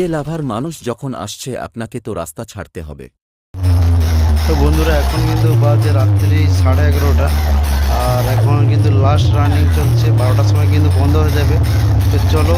DJ লাভার মানুষ যখন আসছে, আপনাকে তো রাস্তা ছাড়তে হবে। তো বন্ধুরা, এখন কিন্তু বাজে রাত্রি সাড়ে এগারোটা। আর এখন কিন্তু লাস্ট রানিং চলছে, বারোটার সময় কিন্তু বন্ধ হয়ে যাবে। তো চলো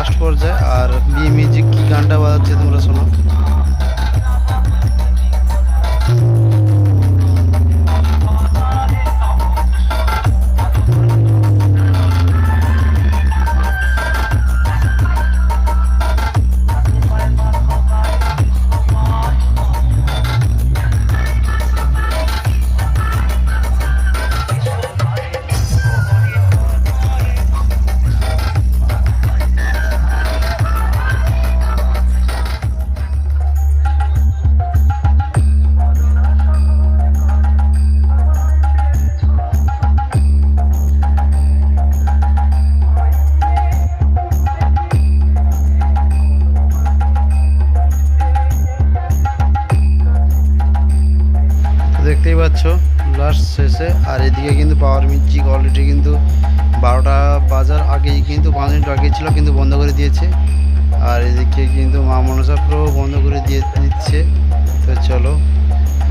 লাস্ট পর্যায়ে আর বি মিউজিক কি গানটা বাজাচ্ছে তোমরা শোনো। দেখতেই পাচ্ছ লাস্ট শেষে। আর এদিকে কিন্তু পাওয়ার মিউজিক অলরেডি কিন্তু বারোটা বাজার আগেই কিন্তু পাঁচ মিনিট আগে ছিল, কিন্তু বন্ধ করে দিয়েছে। আর এদিকে কিন্তু মা মনসা প্রো বন্ধ করে দিয়ে দিচ্ছে। তো চলো,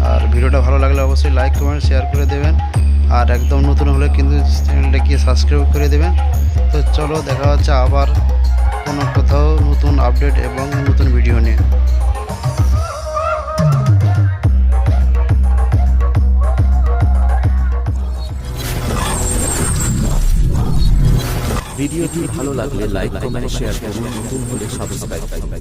আর ভিডিওটা ভালো লাগলে অবশ্যই লাইক কমেন্ট শেয়ার করে দেবেন। আর একদম নতুন হলে কিন্তু চ্যানেলটা গিয়ে সাবস্ক্রাইব করে দেবেন। তো চলো, দেখা হচ্ছে আবার কোনো কোথাও নতুন আপডেট এবং নতুন ভিডিও নিয়ে। ভিডিওটি ভালো লাগলে লাইক কমেন্ট শেয়ার করুন। নতুন হলে সাবস্ক্রাইব করুন।